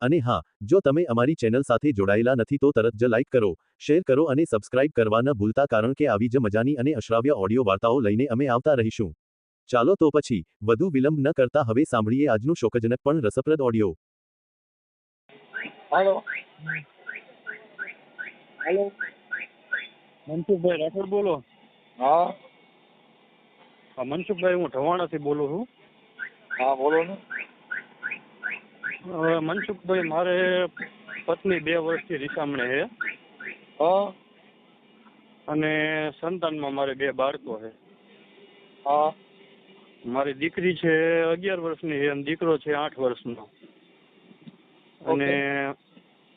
અને હા જો તમે અમારી ચેનલ સાથે જોડાયેલા નથી તો તરત જ લાઇક કરો શેર કરો અને સબસ્ક્રાઇબ કરવા ન ભૂલતા કારણ કે આવી જ મજાની અને અશ્રાવ્ય ઓડિયો વાર્તાઓ લઈને અમે આવતા રહીશું. ચાલો તો પછી વધુ વિલંબ ન કરતા હવે સાંભળીએ આજનું શોકજનક પણ રસપ્રદ ઓડિયો. હાલો. હાલો. મનસુખભાઈ રાઠોડ બોલો. હા. હા મનસુખભાઈ હું ઢવાણાથી બોલું છું. હા બોલો ને. મનસુખભાઈ મારે પત્ની બે વર્ષથી રીસામણે છે. હા. અને સંતાનમાં મારે બે બાળકો છે. હા. મારી દીકરી છે અગિયાર વર્ષની છે અને દીકરો છે આઠ વર્ષનો. અને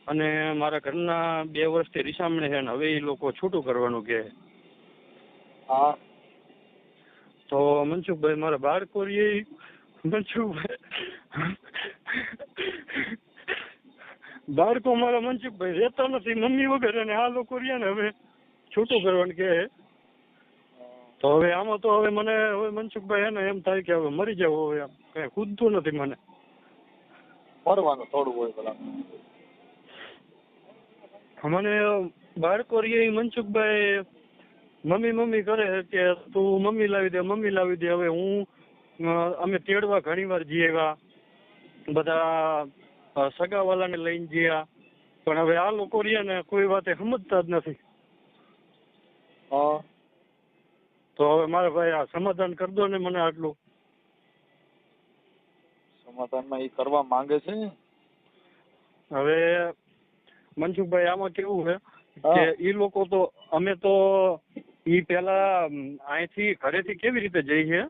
અને મારા ઘરના બે વર્ષથી રીસામણે છે ને હવે એ લોકો છૂટું કરવાનું કહે હા. તો મનસુખભાઈ મારા બાળકો રે મનસુખભાઈ બાળકો મારા મનસુખભાઈ રહેતા નથી મમ્મી વગર અને આ લોકો રહ્યા ને હવે છૂટું કરવાનું કે તો હવે આમાં તો હવે મને હવે મનસુખભાઈ એને એમ થાય કે હવે મરી જાવ હવે આમ. કઈ કૂદતું નથી મને. મરવાનું થોડું હોય પેલા મને બાળકો રે મનસુખભાઈ મમ્મી મમ્મી કરે કે તું મમ્મી લાવી દે મમ્મી લાવી દે. હવે હું અમે તેડવા ઘણી વાર જઈએ બધા સગાવાલાને લઈને ગયા. પણ હવે આ લોકો રહ્યા ને કોઈ વાતે સમજતા જ નથી. હા તો હવે મારે ભાઈ આ સમાધાન કરી દો ને મને આટલું. સમાધાનમાં એ કરવા માંગે છે? હવે મનસુખભાઈ આમાં કેવું છે કે એ લોકો તો અમે તો ઈ પેલા અહીંથી ઘરેથી કેવી રીતે જઈએ?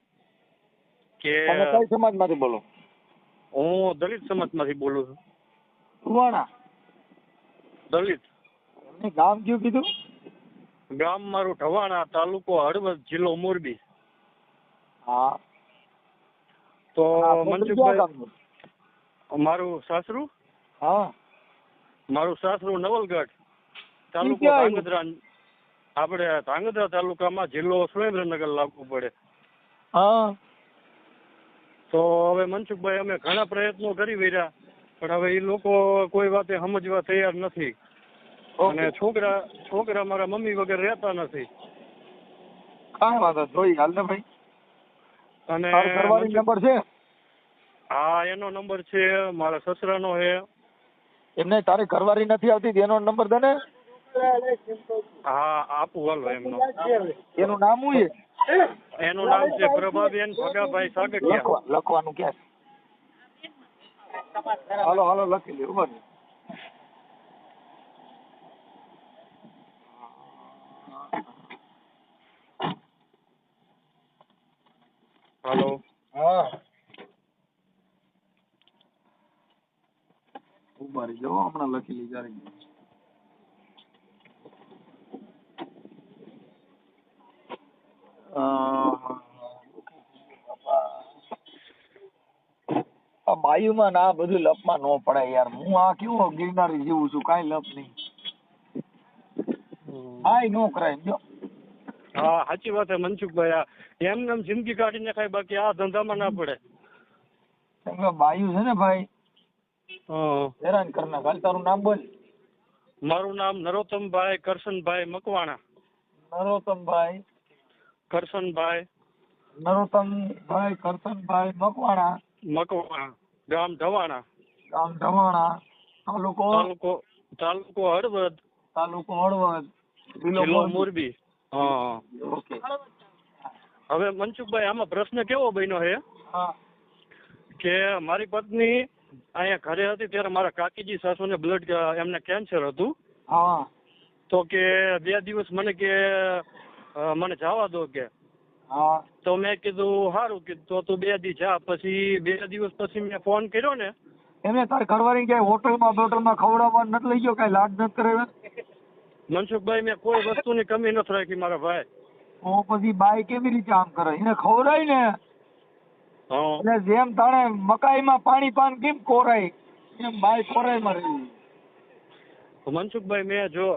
કે તમે કઈ સમાજમાંથી બોલો? હું દલિત સમાજમાંથી બોલું છું. કુવાડા દલિત. એમને ગામ કયું કીધું? ગામ મારું ઢવાણા તાલુકો હળવદ જિલ્લો મોરબી. હા. તો ગામનું? મારું સાસરું? હા. મારું સાસરું નવલગઢ તાલુકો? ધાંગધ્રા આપણે ધાંગધ્રા તાલુકામાં જિલ્લો સુરેન્દ્રનગર લાગુ પડે. હા. તો હવે મનસુખભાઈ અમે ઘણા પ્રયત્નો કરી વર્યા પણ હવે એ લોકો કોઈ વાતે સમજવા તૈયાર નથી. અને છોકરા છોકરા મારા મમ્મી વગર રહેતા નથી. કાંઈ વાંધો. જોઈ હાલ ને ભાઈ. અને નંબર છે? હા એનો નંબર છે મારા સસરાનો છે. એમને તારી ઘરવાળી નથી આવતી એનો નંબર દે ને. હા આપું હાલો એમનો. એનું નામ શું છે? એનું નામ છે પ્રભાબેન ભગાભાઈ સાગઠિયા. લખવાનું ક્યાં છે? હાલો હાલો લખી લે ઊભા રહો. હાલો. હા. ઊભા રહી જાઓ હમણાં લખી લઈ જારી આ બાયુમાં ના બધું લપમાં ન પડાય યાર. હું આ કેવો ગિરનારી જેવું છું? કાંઈ લપ નહીં. આય નો કરાય. જો હા સાચી વાત છે મનસુખભાઈ. આ એમ એમ જિંદગી કાઢી નાખાય બાકી આ ધંધામાં ના પડે. તમે બાયુ છે ને ભાઈ. હેરાન કરના. કાલ હાલ તારું નામ બોલ. મારું નામ નરોત્તમભાઈ કરશનભાઈ મકવાણા. નરોત્તમભાઈ. કરશનભાઈ. નરોત્તમભાઈ કરશનભાઈ મકવાણા. મકવાણા ગામ ધવાણા. ગામ ધવાણા તાલુકો તાલુકો તાલુકો હળવદ. તાલુકો હળવદ. જિલ્લો મોરબી. હા ઓકે. હવે મનસુખભાઈ આમાં પ્રશ્ન કેવો બન્યો છે હા. કે મારી પત્ની અહીંયા ઘરે હતી ત્યારે મારા કાકીજી સાસુને બ્લડ એમને કેન્સર હતું. હા. તો કે બે દિવસ મને કે મને જવા દો કે. હા. તો મેં કીધું સારું કીધું તો તું બે દી જા. પછી બે દિવસ પછી મેં ફોન કર્યો ને. એમને તાર ઘરવાળી ક્યાંય હોટલમાં બોટલમાં ખવડાવવા નથી લઈ ગયો કાંઈ લાડ નથી કરે મનસુખભાઈ મેં કોઈ વસ્તુની કમી નથી રાખી મારા ભાઈ. તો પછી બાઈ કેવી રીતે આમ કરે? એને ખવડાય ને. એટલે જેમ તાણે મકાઈમાં પાણી પાન કેમ કોરાય? એમ બાઈ કોરાય રહી. મનસુખભાઈ મેં જો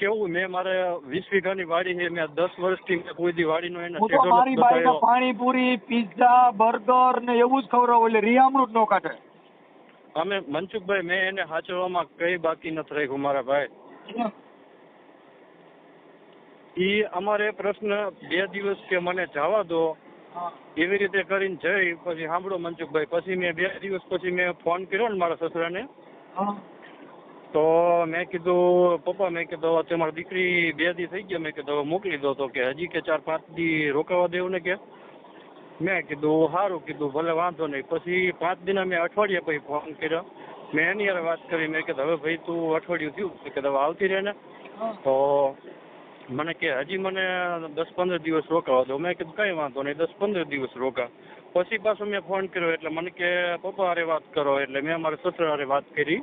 કેવું? મેં મારે વીસ વીઘાની વાડી છે. મેં દસ વર્ષથી મેં કોઈ દી વાડીનો એને હું તો મારી બાઈને પાણીપુરી પિઝા બર્ગર ને એવું જ ખવડાવું એટલે રિયામૃત નો કાઢે. અમે મનસુખભાઈ મેં એને સાચવવામાં કઈ બાકી નથી રાખ્યું મારા ભાઈ. ઈ અમારે પ્રશ્ન બે દિવસ કે મને જવા દો. એવી રીતે કરીને જઈ. પછી સાંભળો મનસુખભાઈ. પછી મેં બે દિવસ પછી મેં ફોન કર્યો ને મારા સસરાને. તો મેં કીધું પપ્પા મેં કીધું તમારી દીકરી બે દી થઈ ગયા મેં કીધું હવે મોકલી દો. તો કે હજી કે ચાર પાંચ દી રોકાવા દેવું ને કે? મેં કીધું સારું કીધું ભલે વાંધો નહીં. પછી પાંચ દિના મેં અઠવાડિયા પછી ફોન કર્યો. મેં એની હારે વાત કરી. મેં કીધું હવે ભાઈ તું અઠવાડિયું થયું. મેં કીધું હવે આવતી રહે ને. તો મને કે હજી મને દસ પંદર દિવસ રોકાવા દો. મેં કીધું કઈ વાંધો નહીં દસ પંદર દિવસ રોકા. પછી પાછો મેં ફોન કર્યો એટલે મને કે પપ્પા હારે વાત કરો. એટલે મેં મારા સસરા હારે વાત કરી.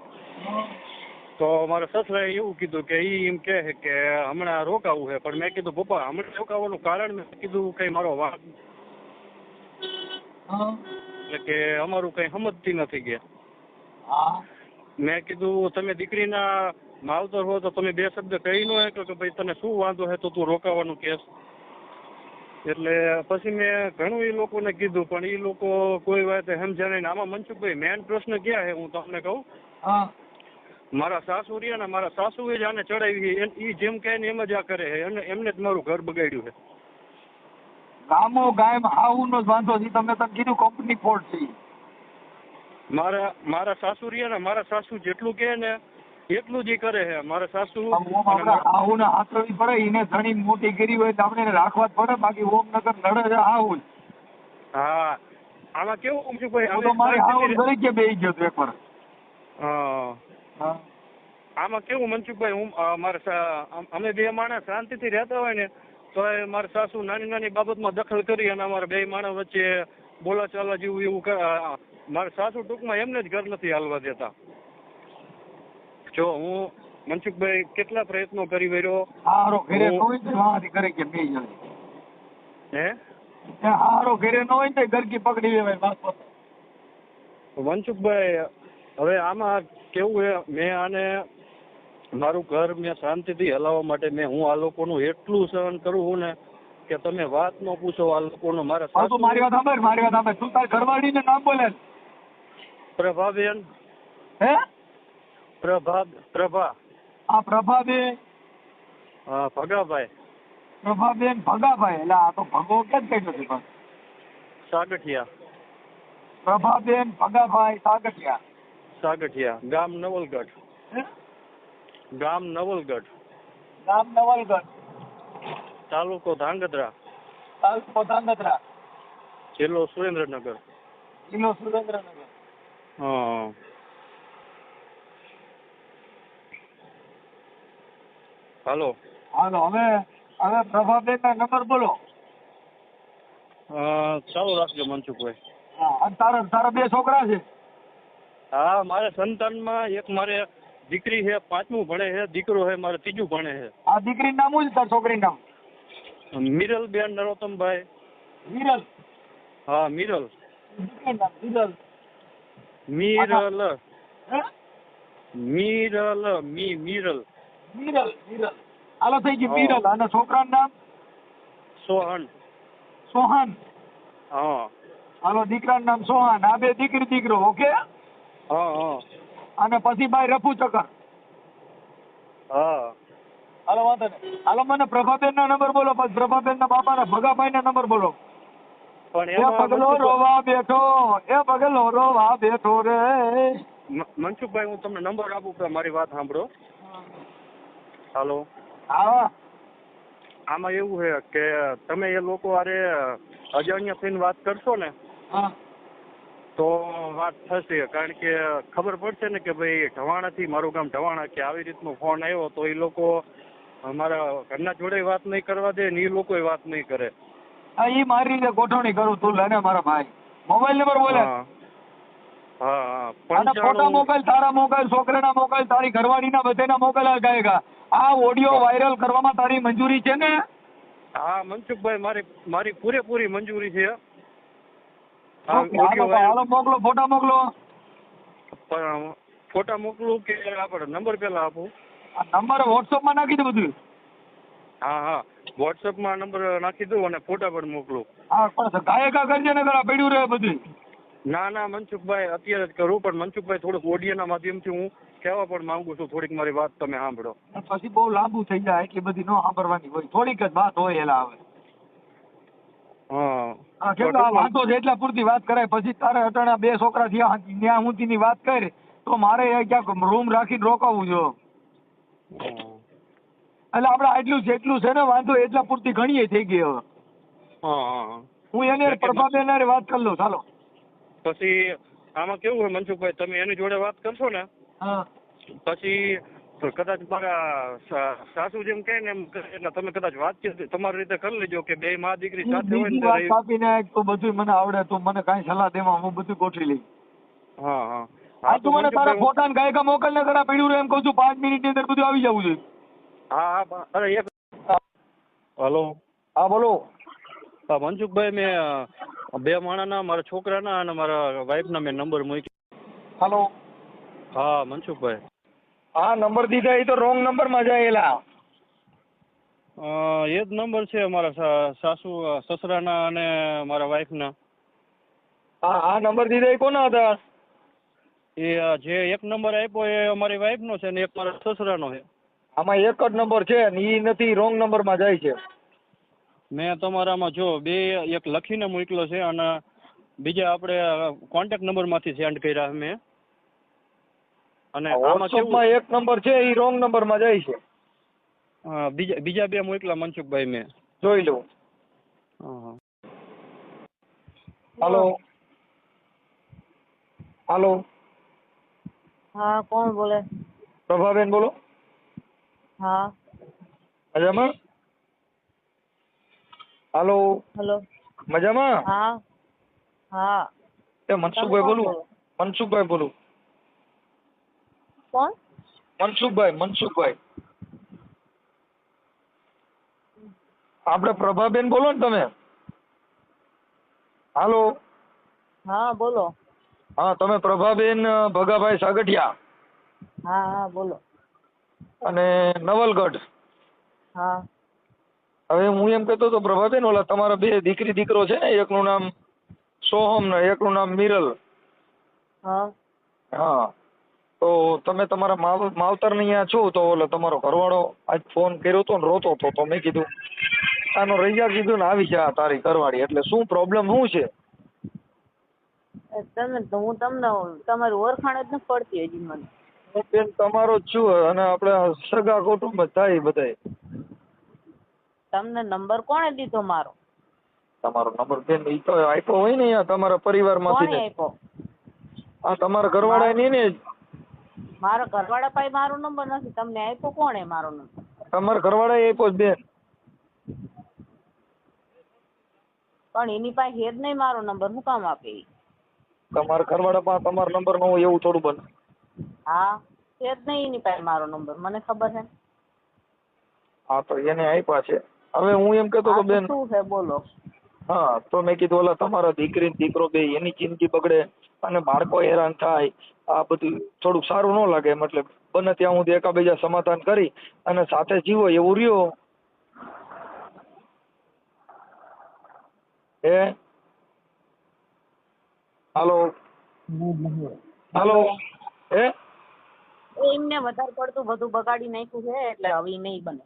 તો મારા સસરાએ એવું કીધું કે એ એમ કહે છે કે હમણાં રોકાવું છે. પણ મેં કીધું પપ્પા હમણાં રોકાવાનું કારણ મેં કીધું કઈ મારો વાંક એટલે કે અમારું કઈ સમજતી નથી કે. મેં કીધું તમે દીકરીના માવતર હો તો તમે બે શબ્દ કહી નો કે ભાઈ તને શું વાંધો છે તો તું રોકાવાનું કેસ એટલે પછી મેં ઘણું એ લોકોને કીધું પણ એ લોકો કોઈ વાત સમજાણે આમાં મનસુખભાઈ મેન પ્રશ્ન ક્યાં છે હું તમને કહું? હા. મારા સાસુ અને ને મારા સાસુએ જ આને ચડાવી એ જેમ કહે ને એમ જ આ કરે છે. અને એમને જ મારું ઘર બગાડ્યું છે. ગામો ગાયમ હાવું નો વાંધો છે. તમે તમે કીધું કંપની ફોલ્ટ છે. મારા મારા સાસુરી અને ને મારા સાસુ જેટલું કહે ને એટલું જ કરે છે. મારા સાસુ હાહુ ને હાથરવી પડે. એને ધણી મોટી કરી હોય તો આપણે એને રાખવા જ પડે. બાકી ઓમનગર નડે લડે છે આવું જ. હા. આમાં કેવું તો મારી હાહુ તરીકે બે ગયો એકવાર હા. હા. આમાં કેવું મનસુખભાઈ હું મારા અમે બે માણસ શાંતિથી રહેતા હોય ને તો મારા સાસુ નાની નાની બાબતમાં દખલ કરી અને અમારા બે માણસ વચ્ચે બોલા ચાલવા જેવું એવું મારા સાસુ ટૂંકમાં એમને જ ઘર નથી હાલવા દેતા જો હું મનસુખભાઈ કેટલા પ્રયત્નો કરી વર્યો હારો ઘરે ન તો વાંથી કરે કે બે જણ હે હારો ઘરે ન હોય તો ગરકી પકડી લેવાય. મનસુખભાઈ હવે આમાં કેવું છે મેં આને મારું ઘર મેં શાંતિથી હલાવવા માટે મેં હું આ લોકોનું એટલું સહન કરું છું ને કે તમે વાત ન પૂછો આ લોકોનું મારે તો મારી વાત સાંભળ મારી વાત સાંભળ. તું તાર ઘરવાળીને નામ બોલે. પ્રભાબેન. હે? પ્રભા પ્રભા. આ પ્રભાબેન હા ભગાભાઈ. પ્રભાબેન ભગાભાઈ. એટલે આ તો ભગો કેમ કઈ નથી સાગઠિયા. પ્રભાબેન ભગાભાઈ સાગઠિયા. સાગઠિયા ગામ નવલગઢ. હે? ગામ નવલગઢ. ગામ નવલગઢ. તાલુકો ધાંગધ્રા. તાલુકો ધાંગધ્રા. જિલ્લો સુરેન્દ્રનગર. જિલ્લો સુરેન્દ્રનગર. હા. હાલો. હાલો હવે હવે પ્રભાબેન ના નંબર બોલો. ચાલુ રાખજો મનસુખભાઈ. હા અને તારા તારા બે છોકરા છે. હા મારે સંતાનમાં એક મારે દીકરી છે પાંચમું ભણે છે દીકરો છે મારે ત્રીજું ભણે છે. આ દીકરીનું નામ શું છે તાર છોકરીનું નામ? મિરલ બેન નરોત્તમભાઈ. મિરલ. હા મિરલ. મિરલ. મિરલ. મિરલ મી મિરલ. મિરલ મિરલ. હાલો થઈ ગયું મિરલ. અને છોકરાનું નામ? સોહન. સોહન. હા. હાલો દીકરાનું નામ સોહન. આ બે દીકરી દીકરો ઓકે? અને પછી ભાઈ રફુ ચકર હા. હાલો વાંધો નહીં. હાલો મને પ્રભાબેન ના નંબર બોલો પછી પ્રભાબેન ના બાપા ના ભગાભાઈ ના નંબર બોલો. એ પગલો રોવા બેઠો એ પગલો રોવા બેઠો રે. મનસુખભાઈ હું તમને નંબર આપું કે મારી વાત સાંભળો. હાલો. હા. આમાં એવું છે કે તમે એ લોકો હારે અજાણ્યા થઈને વાત કરશો ને હા. તો વાત થશે કારણ કે ખબર પડશે ને કે ભાઈ ઢવાણાથી મારું ગામ ઢવાણા કે આવી રીતનો ફોન આવ્યો તો એ લોકો મારા ઘરના જોડે વાત નહીં કરવા દે ને એ લોકો વાત નહીં કરે. હા એ મારી રીતે ગોઠવણી કરું તું લેને મારા ભાઈ. મોબાઈલ નંબર બોલે. અને ફોટા પંચાણું તારા છોકરાના મોકલ તારી ઘરવાળીના બધાના આ ગાયગા. આ ઓડિયો વાયરલ કરવામાં તારી મંજૂરી છે ને? હા મનસુખભાઈ મારી મારી પૂરેપૂરી મંજૂરી છે. હાલો મોકલો ફોટા મોકલો. પણ ફોટા મોકલું કે આપણે નંબર પેલા આપું? આ નંબર વોટ્સઅપમાં નાખી દો બધું. હા હા. વોટ્સઅપમાં નંબર નાખી દઉં અને ફોટા પણ મોકલું. હા પણ ગાયકા કરજે ને કરા પડ્યું રહે બધું. ના ના મનસુખભાઈ અત્યારે જ કરું પણ મનસુખભાઈ થોડુંક ઓડિયોના માધ્યમથી હું કહેવા પણ માંગુ છું. થોડીક મારી વાત તમે સાંભળો. પછી બહુ લાંબુ થઈ જાય એટલી બધી ન સાંભળવાની હોય. થોડીક જ વાત હોય એલા આવે હા. વાતો છે એટલા પૂરતી વાત કરાય. પછી તારે અટાણા બે છોકરા થયા ત્યાં હુંતીની વાત કરી તો મારે ક્યાંક રૂમ રાખીને રોકાવું જો. એટલે આપણે આટલું જેટલું છે ને વાંધો એટલા પૂરતી ઘણીએ થઈ ગઈ હવે. હા એને પ્રભાબેન વાત કરી લઉં ચાલો. પછી આમાં કેવું હોય મનસુખભાઈ તમે એની જોડે વાત કરશો ને? હા. પછી તો કદાચ મારા સાસુ જેમ કહે ને એમ કરે એટલે તમે કદાચ વાતચીત તમારી રીતે કરી લેજો કે બે મા દીકરી સાથે હોય ને વાત કાપી નાખ તો બધું મને આવડે તો મને કાંઈ સલાહ દેવા હું બધું ગોઠવી લઈ હા હા. હા તું મને તારા ફોટા ને ગાયકા મોકલ ને કરા પડ્યું રહે એમ કહું છું પાંચ મિનિટની અંદર બધું આવી જવું જોઈએ હા હા અરે એક હલો. હા બોલો. હા મનસુખભાઈ મેં બે માણાના મારા છોકરાના અને મારા વાઈફના મેં નંબર મૂક્યો. હલો. હા મનસુખભાઈ. હા નંબર દીધા એ તો રોંગ નંબરમાં જાય એ જ નંબર છે મારા સાસુ સસરાના અને મારા વાઈફના હા આ નંબર દીધા એ કોના હતા? એ જે એક નંબર આપ્યો એ અમારી વાઈફનો છે ને એક મારા સસરાનો છે. આમાં એક જ નંબર છે ને એ નથી રોંગ નંબરમાં જાય છે. મેં તમારામાં જો બે એક લખીને મોકલો છે અને બીજા આપણે કોન્ટેક્ટ નંબરમાંથી સેન્ડ કર્યા મેં. અને આમાં કેવું માં એક નંબર છે ઈ રોંગ નંબરમાં જાય છે. હા બીજા બીજા બે મોકલા મનસુખભાઈ મેં. જોઈ લઉં. હા, હા. હાલો. હાલો. હા કોણ બોલે? પ્રભાબેન બોલો. હા. મજામાં? હાલો. હેલો. મજામાં? હા. હા. એ મનસુખભાઈ બોલું. બોલો? મનસુખભાઈ બોલું. કોણ? મનસુખભાઈ મનસુખભાઈ. આપણે પ્રભાબેન બોલો ને તમે. હાલો. હા બોલો. હા તમે પ્રભાબેન ભગાભાઈ સાગઠિયા. હા હા બોલો. અને નવલગઢ. હા. હવે હું એમ કહેતો તો પ્રભાબેન ઓલા તમારા બે દીકરી દીકરો છે ને એકનું નામ સોહમ ને એકનું નામ મિરલ. હા. હા. તો તમે તમારા માવ માવતર અહીંયા છો તો ઓલો તમારો ઘરવાળો આજ ફોન કર્યો તો ને રોતો હતો તો મેં કીધું આનો રૈયા કીધું ને આવી જા તારી ઘરવાળી. એટલે શું પ્રોબ્લેમ શું છે? તમે તો હું તમને તમારું ઓળખાણ જ નથી પડતી હજી મને. બેન તમારો જ છું અને આપણે સગા કુટુંબ જ થાય બધાય. તમને નંબર કોણે દીધો મારો? તમારો નંબર બેન ઈ તો આપ્યો હોય ને તમારા પરિવારમાંથી કોણે આપ્યો? આ તમારા ઘરવાળા નહીં ને મારો ઘરવાળા પાસે મારો નંબર નથી. તમને આપ્યો કોણે મારો નંબર? તમારા ઘરવાળાએ આપ્યો છે બેન. પણ એની પાસે હેજ નહીં મારો નંબર. હું કામ આપે? તમારા ઘરવાળા પાસે તમારો નંબર ન હોય એવું થોડું બને હા હેજ નહીં એની પાસે મારો નંબર. મને ખબર છે હા તો એને આપ્યા છે. હવે હું એમ કહેતો તો બેન શું છે? બોલો. હા, તો મેં કીધું, ઓલા, તમારા દીકરી ને દીકરો બે, એની જિંદગી બગડે અને બાળકો હેરાન થાય. આ બધું થોડુંક સારું ન લાગે. મતલબ બને ત્યાં સુધી એકાબીજા સમાધાન કરી અને સાથે જીવો એવું રહ્યો. હે? હાલો? હાલો? હે? એમને વધારે પડતું બધું બગાડી નાખ્યું છે, એટલે હવે નહીં બને.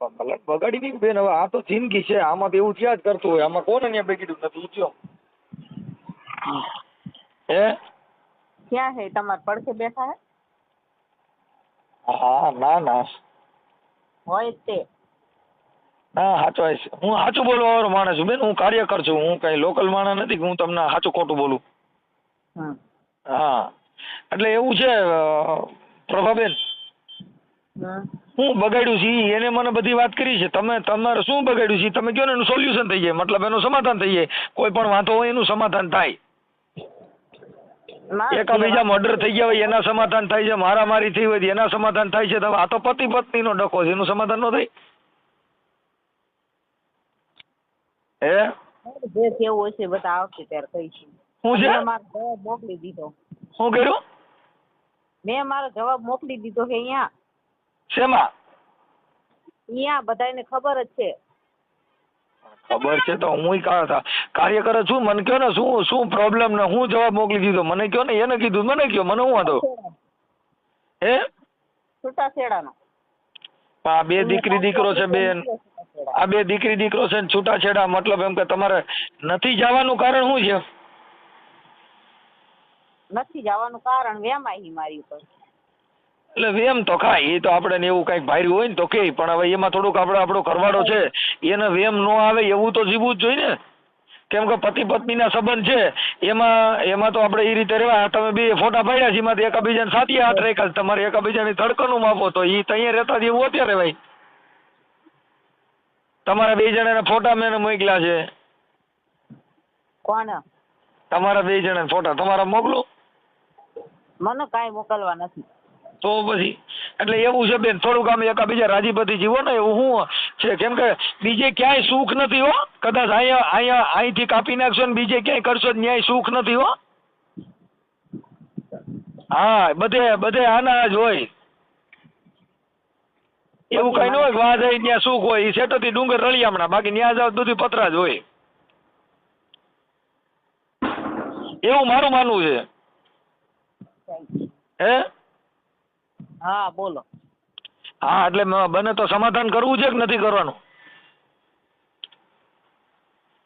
ભલે બગાડી નહીં બેન હવે આ તો જિંદગી છે આમાં તો એવું થયા જ કરતું હોય. આમાં કોને અહીંયા બગડ્યું નથી ઈ કયો હે? ક્યાં હે? તમાર પડખે બેઠા હે? હા ના ના. હોય તે. ના સાચો હું સાચું બોલવા વાળો માણસ છું બેન. હું કાર્યકર છું. હું કઈ લોકલ માણસ નથી હું તમને સાચું ખોટું બોલું. હા. એટલે એવું છે પ્રભાબેન હું. બગાડ્યું છે એને મને બધી વાત કરી છે. તમે તમારે શું બગાડ્યું છે? તમે કહો ને એનું સોલ્યુશન થઈ જાય? મતલબ એનું સમાધાન થઈ જાય. કોઈ પણ વાંધો હોય એનું સમાધાન થાય. એકાબીજા મર્ડર થઈ ગયા હોય એના સમાધાન થાય છે મારામારી થઈ હોય એના સમાધાન થાય છે. આ તો પતિ પત્ની નો ડખો છે એનું સમાધાન ન થાય. હે? જે કેવું હશે બધા આવશે ત્યારે કહીશું. હું છે? મોકલી દીધો. શું કર્યું? મેં મારો જવાબ મોકલી દીધો કે અહીંયા શેમાં? અહીંયા બધાને ખબર જ છે. ખબર છે તો હું કાર્યકર જ છું મને કયો ને શું શું પ્રોબ્લેમ ને હું જવાબ મોકલી દીધો? મને કયો ને એને કીધું? મને કયો? મને હું વાંધો? હે? છૂટાછેડાનો આ બે દીકરી દીકરો છે બેન. આ બે દીકરી દીકરો છે ને છૂટાછેડા મતલબ એમ કે તમારે નથી જવાનું કારણ શું છે? નથી જવાનું કારણ વેમાઈ મારી ઉપર. એટલે વેમ તો ખાય એ તો આપણે ને એવું કંઈક ભાર્યું હોય ને તો કે પણ હવે એમાં થોડુંક આપણે આપણો કરવાડો છે એને વેમ ન આવે એવું તો જીવવું જ જોઈએ ને. કેમ કે પતિ પત્નીના સંબંધ છે એમાં એમાં તો આપણે એ રીતે રહેવા તમે બે ફોટા પાડ્યા છે એમાંથી એકાબીજાને સાથી હાથ રાખ્યા તમારે એકાબીજાની ધડકનું માપો તો એ ત્યાં રહેતા એવું અત્યારે ભાઈ તમારા બે જણાના ફોટા મેં મોકલ્યા છે. કોણ? તમારા બે જણાના ફોટા તમારા મોકલો. મને કાંઈ મોકલવા નથી. તો પછી એટલે એવું છે બેન થોડુંક આમ એકાબીજા રાજીપતિ જીવો ને એવું શું છે. કેમ કે બીજે ક્યાંય સુખ નથી હો. કદાચ અહીંયા અહીંયા અહીંથી કાપી નાખશો ને બીજે ક્યાંય કરશો ન્યાય સુખ નથી હો. હા બધે બધે આના જ હોય. એવું કઈ ન હોય વાહ જાય ત્યાં સુખ હોય. એ સેટોથી ડુંગર રળિયામણા બાકી ત્યાં જાવ બધું પતરા જ હોય. એવું મારું માનવું છે. હે? હા બોલો. હા એટલે બને તો સમાધાન કરવું છે કે નથી કરવાનું?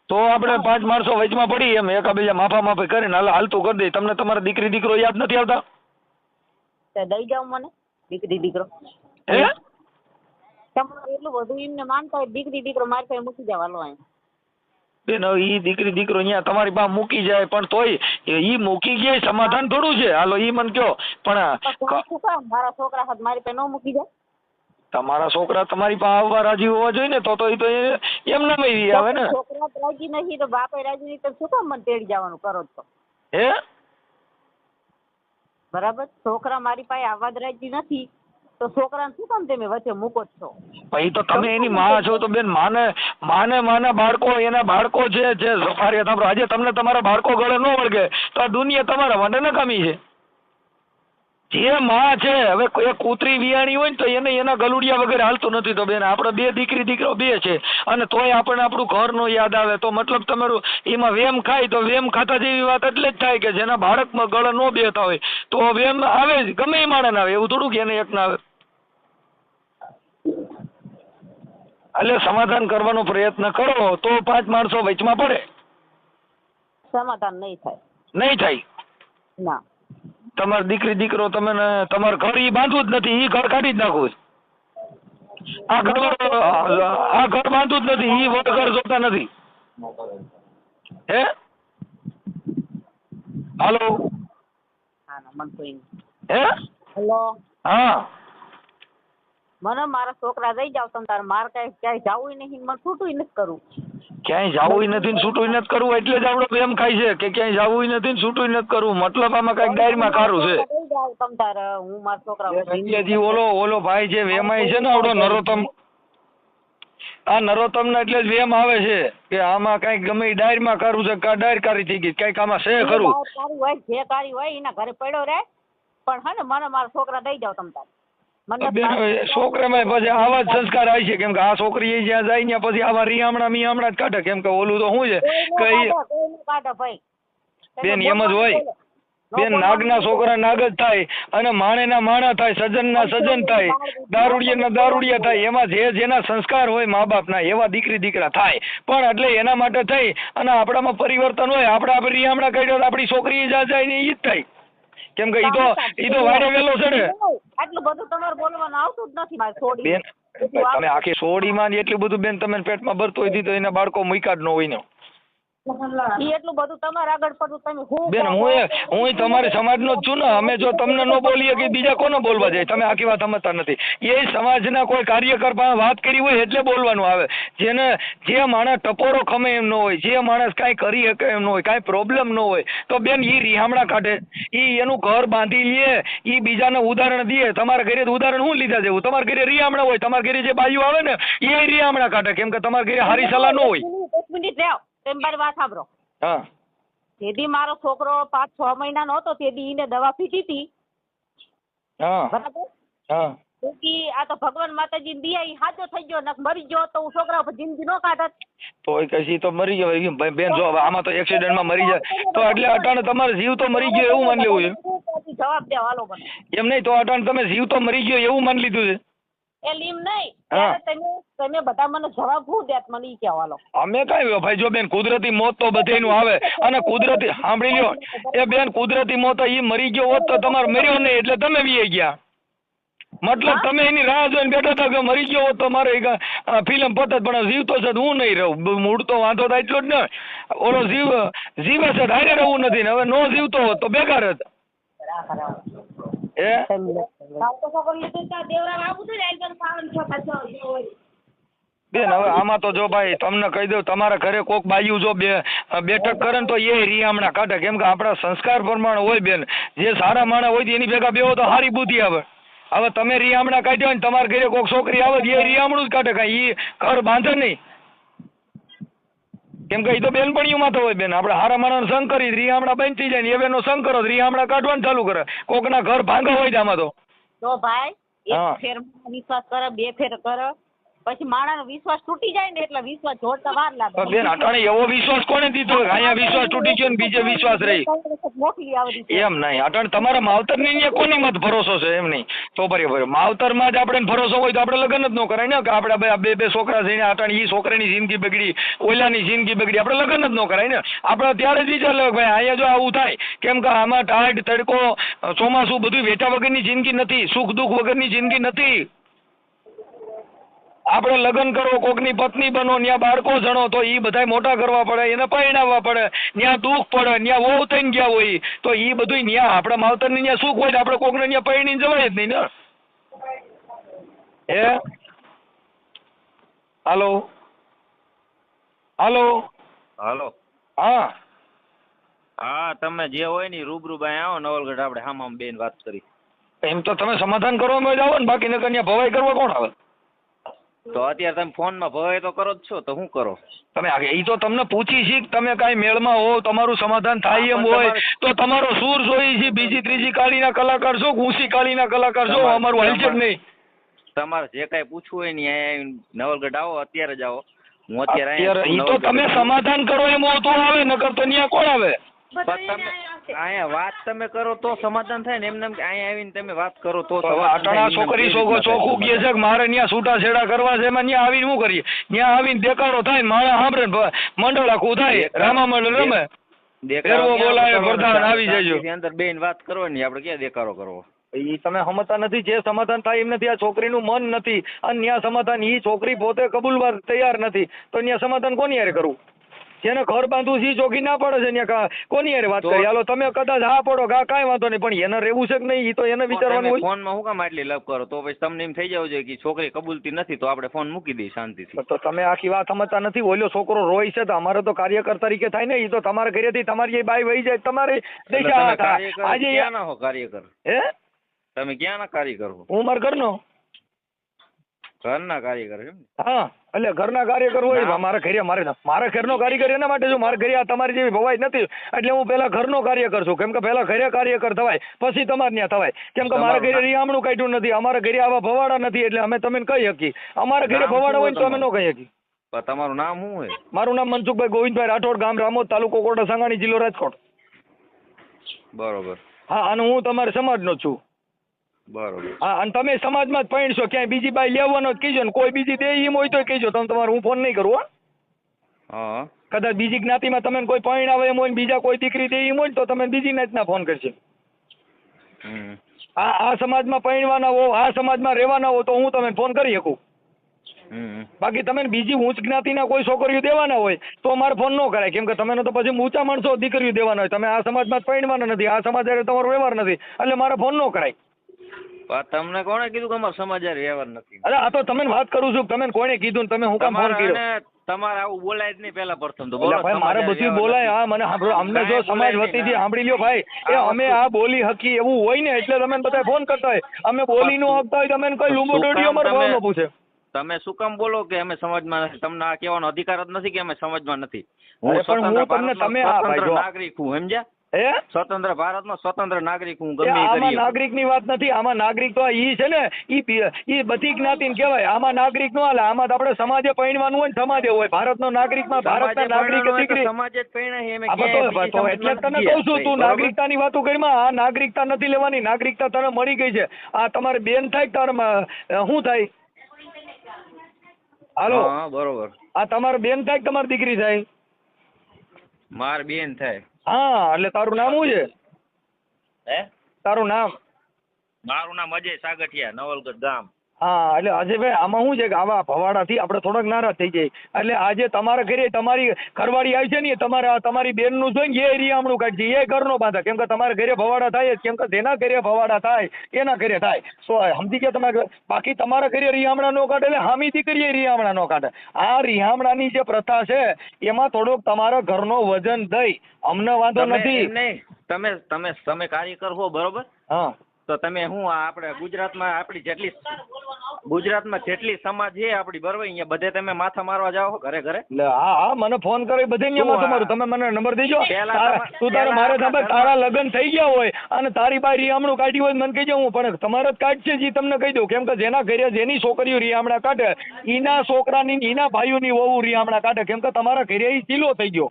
તો આપણે પાંચ માણસો વચમાં પડી એમ એકાબીજા માફા માફી કરીને હાલ હાલતું કરી દઈએ તમને તમારા દીકરી દીકરો યાદ નથી આવતા? તે દઈ જાવ મને દીકરી દીકરો હે? તમારે એટલું બધું એમને માનતા હોય દીકરી દીકરો મારી પાસે મૂકી જવાનો અહીં. બેન હવે ઈ દીકરી દીકરો અહીંયા તમારી પાસે મૂકી જાય પણ તોય ઈ મૂકી ગયા સમાધાન થોડું છે. હાલો ઈ મને કયો. પણ મારા છોકરા હાથ મારી પાસે ન મૂકી જાય. તમારા છોકરા તમારી પાસે આવવા રાજી હોવા જોઈએ ને તો તો એ તો એમ એમને ઈ આવે ને. છોકરા રાજી નહીં તો બાપે રાજી નહીં તો શું કામ મને તેડી જવાનું કરો છો? હે? બરાબર? છોકરા મારી પાસે આવવા જ રાજી નથી. તો છોકરાને શું કામ તમે વચ્ચે મૂકો છો? ભાઈ તો તમે એની માં છો? તો બેન માને માને માના બાળકો એના બાળકો છે જે સફારી તમારો આજે તમને તમારા બાળકો ગળે ન વળગે તો આ દુનિયા તમારા માટે નકામી છે. જે માં છે હવે એક કૂતરી વિયાણી હોય ને તો એને એના ગલુડિયા વગર હાલતું નથી તો બેન આપણે બે દીકરી દીકરો બે છે અને તોય આપણને આપણું ઘર નો યાદ આવે. તો મતલબ તમારું એમાં વેમ ખાય તો વેમ ખાતા જેવી વાત એટલે જ થાય કે જેના બાળકમાં ગળે ન બેતા હોય તો વેમ આવે જ ગમે એ માણસ આવે એવું થોડું કે એને એક ના આવે. એટલે સમાધાન કરવાનો પ્રયત્ન કરો તો પાંચ માણસો વચમાં પડે. સમાધાન નહીં થાય. નહીં થાય. ના. તમારી દીકરી દીકરો તમે ને- ઘર ઈ બાંધવું જ નથી ઈ ઘર કાઢી જ નાખવું. આ ઘર આ ઘર બાંધવું જ નથી ઈ વડ ઘર જોતા નથી. હે? હાલો? હે? હેલો? હા. મને મારા છોકરા દઈ જાવ તમે તારે માર કઈ ક્યાંય જવું નહીં મને છૂટું નથી કરવું. ક્યાંય જાવું નથી ને છૂટું નથી કરવું એટલે જ આપડે એમ ખાય છે કે ક્યાંય જવું નથી ને છૂટું નથી કરવું. મતલબ આમાં કંઈક ડાયરીમાં કારું છે. તમ તાર હું મારા છોકરા ઓલો ઓલો ભાઈ જે વેમાય છે ને આવડો નરોતમ આ નરોત્તમ ને એટલે જ વેમ આવે છે કે આમાં કંઈક ગમે ઈ ડાયરીમાં કરવું છે કા ડાયર કારી થઈ ગઈ કંઈક આમાં છે ખરું? કારી જે કારી હોય એના ઘરે પડ્યો રહે. પણ હે ને મને મારા છોકરા દઈ જાવ તમ તારે. છોકરામાં પછી આવા જ સંસ્કાર આવી છે. કેમ કે આ છોકરી જ્યાં જાય ત્યાં પછી આવા રિયામણા મિયામણા જ કાઢે. કેમ કે ઓલું તો શું છે કે ઈ- કાઢો ભાઈ. બેન એમ જ હોય. બેન નાગના છોકરા નાગ જ થાય અને માણેના માણા થાય સજનના સજન થાય દારૂડિયાના દારૂડિયા થાય. એમાં જે જેના સંસ્કાર હોય મા બાપના એવા દીકરી દીકરા થાય. પણ એટલે એના માટે થઈ અને આપણામાં પરિવર્તન હોય. આપણે આપણે રીહામણા કાઢ્યો આપણી છોકરી જ્યાં જાય ને એ જ થાય. કેમ કે ઈ તો ઈ તો વાડે વેલો છે ને આટલું બધું તમારે બોલવાનું આવતું જ નથી મારે છોડી બેન તમે આખી સોડીમાં એટલું બધું બેન તમે પેટમાં ભરતો હોય તો એના બાળકો મૂક્યા જ ન હોય ને. ઈ એટલું બધું તમારે આગળ પડતું તમે હું બેન હું હું ય સમાજનો જ છું ને અમે જો તમને ન બોલીએ કે બીજા કોને બોલવા જાય તમે આખી વાત સમજતા નથી એ સમાજના કોઈ કાર્યકર પાસે વાત કરી હોય એટલે બોલવાનું આવે જેને જે માણસ ટપોરો ખમે એમ ન હોય જે માણસ કાંઈ કરી શકે એમ ન હોય કાંઈ પ્રોબ્લેમ ન હોય તો બેન ઈ રિહામણા કાઢે ઈ એનું ઘર બાંધી લે ઈ બીજાને ઉદાહરણ દે તમારા ઘરે ઉદાહરણ હું લીધા જેવું તમારા ઘરે રિહામણા હોય તમારા ઘરે જે બાયું આવે ને એ રિહામણા કાઢે કેમ કે તમારા ઘરે હારી સલાહ ન હોય એક મિનિટ રહ્યો તમે વાત સાંભળો. હા. તેથી મારો છોકરો પાંચ છ મહિનાનો હતો તેથી એને દવા પીધી હતી હા. બરાબર? હા. તેથી આ તો ભગવાન માતાજી દિયા ઈ હાજો થઈ ગયો નક મરી ગયો તો હું છોકરા પર જિંદગી નો કાઢત. તો કશી તો મરી ગયો બેન જો આમાં તો એક્સિડન્ટમાં મરી જાય. તો એટલે અટાણે તમારે જીવ તો મરી ગયો એવું માની લેવું છે? જવાબ દે હાલો મને. એમ નહીં તો અટાણે તમે જીવ તો મરી ગયો એવું માની લીધું છે? એ લીમ નહીં. ત્યારે તમે તમે બધા મને જવાબ શું દેત મને ઈ કહેવા અમે કાંઈ ભાઈ જો બેન કુદરતી મોત તો બધેયનું આવે. અને કુદરતી સાંભળી લ્યો. એ બેન કુદરતી મોત એ મરી ગયો હોત તો તમારે મર્યો નહીં એટલે તમે વી ગયા. મતલબ તમે એની રાહ જોઈને બેઠા હતા કે મરી ગયો હોત તો મારે ફિલ્મ પતત પણ જીવતો છે તો હું નહીં રહું. મૂળ તો વાંધો તો એટલો જ ને. ઓલો જીવ જીવે છે હારે રહેવું નથી ને. હવે નો જીવતો હોત તો બેકાર જ. એ બેન, હવે આમાં તો જો ભાઈ તમને કહી દઉં, તમારા ઘરે કોક બાયું જો બે બેઠક કરે ને તો એ રિયામણા કાઢે. કેમ કે આપણા સંસ્કાર પ્રમાણે હોય બેન. જે સારા માણસ હોય એની ભેગા બેહો તો સારી બુદ્ધિ આવે. હવે તમે રિયામણા કાઢ્યા ને તમારા ઘરે કોક છોકરી આવે એ રિયામણું જ કાઢે કાંઈ. એ ઘર બાંધે નહીં. કેમ કે એ તો બેનપણીઓમાં તો હોય બેન. આપણે હારા માણસ સંગ કરી રિયામણા થઈ જાય ને એ બેનો સંગ કરો રિયામણા કાઢવાનું ચાલુ કરે. કોકના ઘર ભાંગા હોય છે આમાં તો ભાઈ. એક ફેર વિશ્વાસ કર બે ફેર કરે. પછી માણસનો વિશ્વાસ તૂટી જાય ને એટલે વિશ્વાસ જોડતા વાર લાગે. બેન અટાણે એવો વિશ્વાસ કોને દીધો? અહીંયા વિશ્વાસ તૂટી ગયો ને બીજે વિશ્વાસ રહી. મોકલી એમ નહીં. અટાણે તમારા માવતરની કોની મત ભરોસો છે? એમ નહીં. તો બરાબર માવતરમાં જ આપણે ભરોસો હોય તો આપણે લગ્ન જ ન કરાય ને? કે આપણે બે- બે છોકરા થઈને અટાણે ઈ છોકરાની જિંદગી બગડી ઓલાની જિંદગી બગડી. આપણે લગ્ન જ ન કરાય ને? આપણે ત્યારે જ વિચાર લે ભાઈ અહીંયા જો આવું થાય કેમ કે આમાં ટાઢ તડકો ચોમાસું બધું વેઠા વગરની જિંદગી નથી સુખ દુઃખ વગરની જિંદગી નથી. આપણે લગ્ન કરો કોકની પત્ની બનો ત્યાં બાળકો જણો તો એ બધાય મોટા કરવા પડે એને પરિણાવવા પડે. ત્યાં દુઃખ પડે ત્યાં વહુ થઈને ગયા હોય તો એ બધું ત્યાં આપણા માવતરની ત્યાં સુખ હોય આપણે કોકને ત્યાં પરિણી જવાય જ નહીં ને. હે? હાલો? હાલો? હાલો. હા. હા તમે જે હોય ને રૂબરૂ બાય આવો નવલગઢ આપણે હામ હામ બેન વાત કરી. એમ તો તમે સમાધાન કરવામાં જ આવો ને બાકી નકર ત્યાં ભવાઈ કરવા કોણ આવે? તો અત્યારે તમે ફોનમાં ભવાય તો કરો જ છો તો શું કરો? તમે આ- ઈ તો તમને પૂછી છે તમે કાંઈ મેળમાં હો તમારું સમાધાન થાય એમ હોય તો તમારો સૂર જોઈ છે બીજી ત્રીજી કાળીના કલાકાર છો ઊંચી કાળીના કલાકાર છો અમારું હાલશે જ નહીં. તમારે જે કાંઈ પૂછવું હોય ને અહીંયા નવલગઢ આવો અત્યારે જ આવો. હું અત્યારે તો તમે સમાધાન કરો એમ હોય તો આવે નકર તો ત્યાં કોણ આવે? પણ તમે અહીંયા વાત તમે કરો તો સમાધાન થાય ને એમને અહીંયા આવીને તમે વાત કરો તો અટાણા છોકરી છોકરો ચોખ્ખું કહે છે કે મારે ત્યાં છૂટાછેડા કરવા છે એમાં ત્યાં આવીને શું કરીએ? ત્યાં આવીને દેખાડો થાય મારા સાંભળે મંડળ આખું થાય રામા મંડળ રમે. દેખાડો બોલાવે, વરદાન પ્રધાન આવી જજો. અંદર બેન વાત કરો ને આપણે ક્યાં દેખાડો કરવો? ઈ તમે સમજતા નથી જે સમાધાન થાય એમ નથી આ છોકરીનું મન નથી. અને ત્યાં સમાધાન ઈ છોકરી પોતે કબૂલવા તૈયાર નથી. તો ત્યાં સમાધાન કોની યારે કરવું? જેને ઘર બાંધવું છે ચોખી ના પડે છે કોની યાર વાત કરી? હાલો તમે કદાચ હા પડો કા કાંઈ વાંધો નહીં પણ એને રહેવું છે કે નહીં એ તો એને વિચારવાનું હોય? ફોનમાં હું કામ આટલી લપ કરો? તો પછી તમને એમ થઈ જવું જોઈએ કે છોકરી કબૂલતી નથી તો આપણે ફોન મૂકી દઈએ શાંતિથી. તો તમે આખી વાત સમજતા નથી ઓલો છોકરો રોય છે તો અમારે તો કાર્યકર તરીકે થાય ને એ તો તમારા ઘરેથી તમારી એ બાઈ વહી જાય તમારે આજે ક્યાં ના હો કાર્યકર? હે? તમે ક્યાં ના કાર્યકર હો? હું મારા ઘરનો? ઘરના કાર્યકર છે હા એટલે ઘરના કાર્યકર હોય મારા ઘરે મારે મારા ઘરનો કારીગર એના માટે છું. મારા ઘરે આ તમારી જેવી ભવાઈ નથી. એટલે હું પહેલા ઘરનો કાર્યકર છું. કેમ કે પહેલા ઘરે કાર્યકર થવાય પછી તમારે ત્યાં થવાય. કેમ કે મારા ઘરે રિયામણું કાઢ્યું નથી. અમારા ઘરે આવા ભવાડા નથી એટલે અમે તમે કહી શકીએ. અમારા ઘરે ભવાડા હોય તો અમે ન કહી શકીએ. તમારું નામ શું હોય? મારું નામ મનસુખભાઈ ગોવિંદભાઈ રાઠોડ ગામ રામોદ તાલુકો કોટા સાંગાણી જિલ્લો રાજકોટ. બરોબર. હા અને હું તમારા સમાજનો છું. બરોબર. હા અને તમે સમાજમાં જ પૈણશો ક્યાંય બીજી બાઈ લેવાનો જ કહેજો ને કોઈ બીજી દે એમ હોય તો કહેજો તમે તમારે હું ફોન નહીં કરું હો. હા. કદાચ બીજી જ્ઞાતિમાં તમે કોઈ પરણાવે એમ હોય બીજા કોઈ દીકરી દે એમ હોય તો તમે બીજી જ્ઞાતિના ફોન કરશે આ આ સમાજમાં પરણવાના હો આ સમાજમાં રહેવાના હો તો હું તમે ફોન કરી શકું. બાકી તમે બીજી ઉચ્ચ જ્ઞાતિના કોઈ છોકરીઓ દેવાના હોય તો મારે ફોન ન કરાય કેમ કે તમે તો પછી ઊંચા માણસો દીકરીઓ દેવાના હોય. તમે આ સમાજમાં જ પરણવાના નથી આ સમાજ તમારો વ્યવહાર નથી એટલે મારે ફોન ન કરાય. તમને કોણે કીધું કે અમારો સમાચાર વ્યવહાર નથી? અરે આ તો તમે વાત કરું છું તમે કોણે કીધું ને તમે હું કામ ફોન કર્યો? તમારે આવું બોલાય જ નહીં પેલા પ્રથમ તો. બોલો ભાઈ મારે બધું બોલાય હા મને સાંભળો અમને જો સમાજ વતીથી સાંભળી લ્યો ભાઈ એ અમે આ બોલી હકી એવું હોય ને એટલે તમે બધા ફોન કરતા હોય. અમે બોલી નો આપતા હોય તમે કઈ લુંબો ડોડીઓ કામ અમારે તમે- ભાવનો પૂછે? તમે શું કામ બોલો કે અમે સમાજમાં નથી? તમને આ કહેવાનો અધિકાર જ નથી કે અમે સમાજમાં નથી? હું પણ હું સ્વતંત્ર તમને તમે નાગરિક હું સમજ્યા? હે? સ્વતંત્ર ભારતનો સ્વતંત્ર નાગરિક હું ગમે આમાં કરી નાગરિકની વાત નથી આમાં નાગરિક તો ઈ છે ને ઈ ઈ બધી જ્ઞાતિ કહેવાય. આમાં નાગરિક નો હાલે આમાં તો આપણે સમાજે પરણવાનું હોય ને સમાજે હોય. ભારતનો નાગરિકમાં ભારતના નાગરિક દીકરી સમાજે પરણે એમ એટલે તને કહું છું તું? નાગરિકતાની વાતો કરીમાં આ નાગરિકતા નથી લેવાની નાગરિકતા તને મળી ગઈ છે. આ તમારે બેન થાય તારે શું થાય? હાલો? હા બરોબર. આ તમારે બેન થાય તમારી દીકરી થાય? માર બેન થાય. હા એટલે તારું નામ શું છે? હે? તારું નામ? મારું નામ અજય સાગઠિયા નવલગઢ ગામ. હા એટલે અજયભાઈ આમાં શું છે કે આવા ભવાડાથી આપણે થોડાક નારાજ થઈ જાય એટલે આજે તમારા ઘરે તમારી ઘરવાળી આવી છે ને તમારે તમારી બેનનું જોઈને એ રિયામણું કાઢશે એ ઘરનો બાંધા કેમ કે તમારા ઘરે ભવાડા થાય કેમ કે જેના ઘરે ભવાડા થાય એના ઘરે થાય. સો સમજી ગયા તમારે બાકી તમારા ઘરે રિયામણા નો કાઢે એટલે હામી દીકરીએ રિયામણા નો કાઢે. આ રિયામણાની જે પ્રથા છે એમાં થોડોક તમારા ઘરનો વજન દઈ. અમને વાંધો નથી. તમે તમે તમે કાર્યકર હો બરોબર? હા. તો તમે હું આપણે ગુજરાતમાં આપણી જેટલી ગુજરાતમાં જેટલી સમાજ છે આપણી બરોબર અહીંયા બધે તમે માથા મારવા જાઓ ઘરે ઘરે. હા હા મને ફોન કરો બધે નિયમમાં આ? તમારું તમે મને નંબર દેજો. તું તારે મારે સામે તારા લગ્ન થઈ ગયા હોય અને તારી પાસે રિયામણું કાઢ્યું હોય મને મને કહેજો હું પણ તમારે જ કાઢશે છે જે તમને કહી દઉં. કેમ કે જેના ઘરે જેની છોકરીઓ રિયામણા કાઢે ઈના છોકરાની ઈના ભાઈઓની વહુ રિયામણા કાઢે. કેમ કે તમારા ઘરે ઈ ચીલો થઈ ગયો.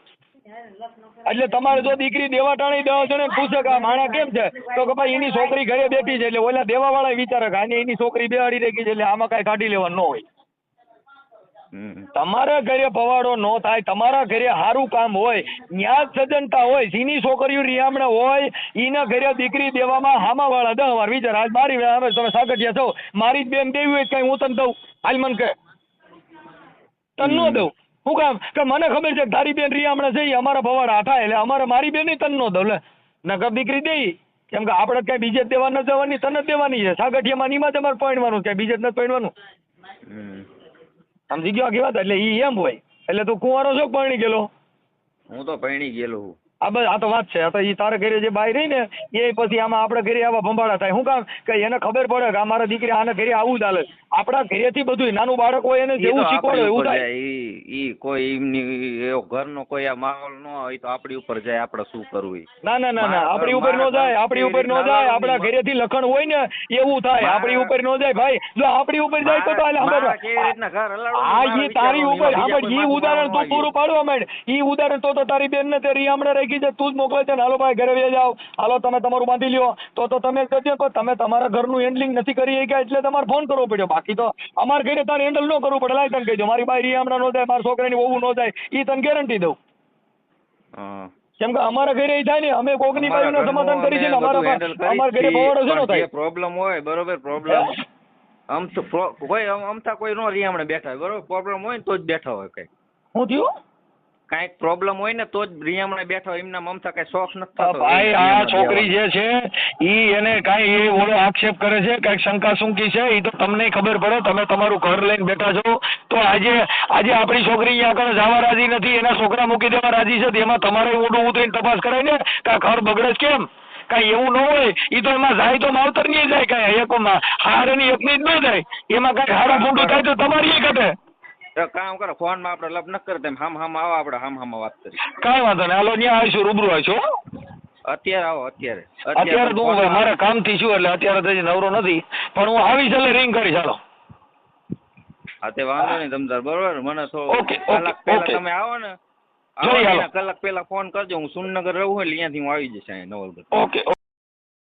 એટલે તમારે જો દીકરી દેવા ટાણી દસ જણે પૂછે કે આ માણા કેમ છે? તો કે ભાઈ એની છોકરી ઘરે બેઠી છે એટલે ઓલા દેવા વાળા વિચારે કે આને એની છોકરી બેહાડી રાખી છે એટલે આમાં કાંઈ કાઢી લેવાનું ન હોય. તમારા ઘરે પવાડો ન થાય તમારા ઘરે સારું કામ હોય ન્યાજ સજ્જનતા હોય સીની છોકરીઓ રિયામણે હોય એના ઘરે દીકરી દેવામાં હામા વાળા દહ વાર વિચાર આજ મારી હવે તમે સાગઠિયા છો મારી જ બેન દેવી હોય કઈ હું તને દઉં? હાલ મને કે. તને ન દઉં. શું કામ? કે મને ખબર છે તારી બેન રિયામણા છે ઈ અમારા ભવાડ થાય એટલે અમારે મારી બેન તન નો દઉં નકર દીકરી દઈ. કેમ કે આપણે કઈ બીજે દેવા ન જવાની તને જ દેવાની છે. સાગઠિયામાં નીમાં તમારે પરણવાનું કે બીજે જ નથી પરણવાનું. સમજી ગયો આખી વાત એટલે ઈ એમ હોય. એટલે તું કુંવારો છો પરણી ગયેલો? હું તો પરણી ગયેલો છું આ બસ આ તો વાત છે. આ તો ઈ તારા ઘરે જે બાઈ રહી ને એ પછી આમાં આપણે ઘરે આવા ભંભાળા થાય. શું કામ કે એને ખબર પડે કે અમારા દીકરી આને ઘરે આવું ચાલે આપણા ઘરેથી બધું નાનું બાળક હોય એને જેવું શીખવાડે એવું થાય. ઈ કોઈ એમની ઘરનો કોઈ આ માહોલ ન હોય તો આપણી ઉપર જાય. આપણે શું કરવું ના ના ના ના. આપણી ઉપર નો જાય આપણી ઉપર નો જાય. આપણા? ઘરેથી લખણ હોય ને એવું થાય. આપણી ઉપર નો જાય. ભાઈ જો આપણી ઉપર જાય તો હાલે સાંભળ. આ મારા ઈ તારી ઉપર સાંભળ ઈ ઉદાહરણ તું પૂરું પાડવા માંડ. ઈ ઉદાહરણ તો તો તારી બેન ને તે રિયામણે રાખી છે તું જ મોકલે છે ને હાલો ભાઈ ઘરે વ્યા જાઓ. હાલો તમે તમારું બાંધી લ્યો. તો તો તમે કરજો પણ તમે તમારા ઘરનું હેન્ડલિંગ નથી કરી શક્યા એટલે તમારે ફોન કરવો પડ્યો. બાકી તો અમારા ઘરે તારે હેન્ડલ ન કરવું પડે. લાય તને કહેજો મારી બાઈ હમણાં ન જાય મારા છોકરાની વહુ ન થાય એ તને ગેરંટી દઉં. કેમ કે અમારા ઘરે એ થાય ને અમે કોકની બાઈનું સમાધાન કરી છે ને અમારા અમારા ઘરે છીએ, છે ને થાય પ્રોબ્લેમ હોય બરોબર પ્રોબ્લેમ આમ તો કોઈ આમ- અમથા કોઈ નો હમણાં બેઠા હોય. બરોબર? પ્રોબ્લેમ હોય ને તો જ બેઠા હોય કઈ હું થયું? કાંઈક પ્રોબ્લેમ હોય ને તો જ રિયામણે બેઠો એમના મમતા કઈ શોખ નથી ભાઈ આ છોકરી જે છે ઈ એને કાંઈ એ ઓલો આક્ષેપ કરે છે કાંઈક શંકા શુંકી છે ઈ તો તમને ખબર પડે તમે તમારું ઘર લઈને બેઠા છો. તો આજે આજે આપણી છોકરી અહીંયા આગળ જવા રાજી નથી એના છોકરા મૂકી દેવા રાજી છે તેમાં એમાં તમારે ઊંડું ઉતરીને તપાસ કરાય ને કે આ ઘર બગડે છે કેમ? કાંઈ એવું ન હોય ઈ તો એમાં જાય તો માવતર નહીં જાય કાંઈ એકમાં હારની એકની જ ન જાય એમાં કાંઈક હારું ફૂંડું થાય તો તમારી ઘટે. તો કામ કરો ફોનમાં આપણે લપ ન કરતા હામ હામ આવો આપણે હામ હામ વાત કરી. કાંઈ વાંધો નહીં હાલો ત્યાં આવીશું રૂબરૂ આવીશું હો. અત્યારે આવો અત્યારે. અત્યારે તો હું ફોન- મારા કામથી છું એટલે અત્યારે તો હજી નવરો નથી. પણ હું આવીશ એટલે રિંગ કરીશ હાલો. હા તે વાંધો નહીં તમતાર બરોબર મને તો ઓકે, કલાક પહેલા ઓકે. તમે આવો ને. આવો કલાક પહેલા ફોન કરજો હું સુનગર રહું એટલે અહીંયાથી હું આવી જઈશ અહીંયા નવલગઢ. ઓકે.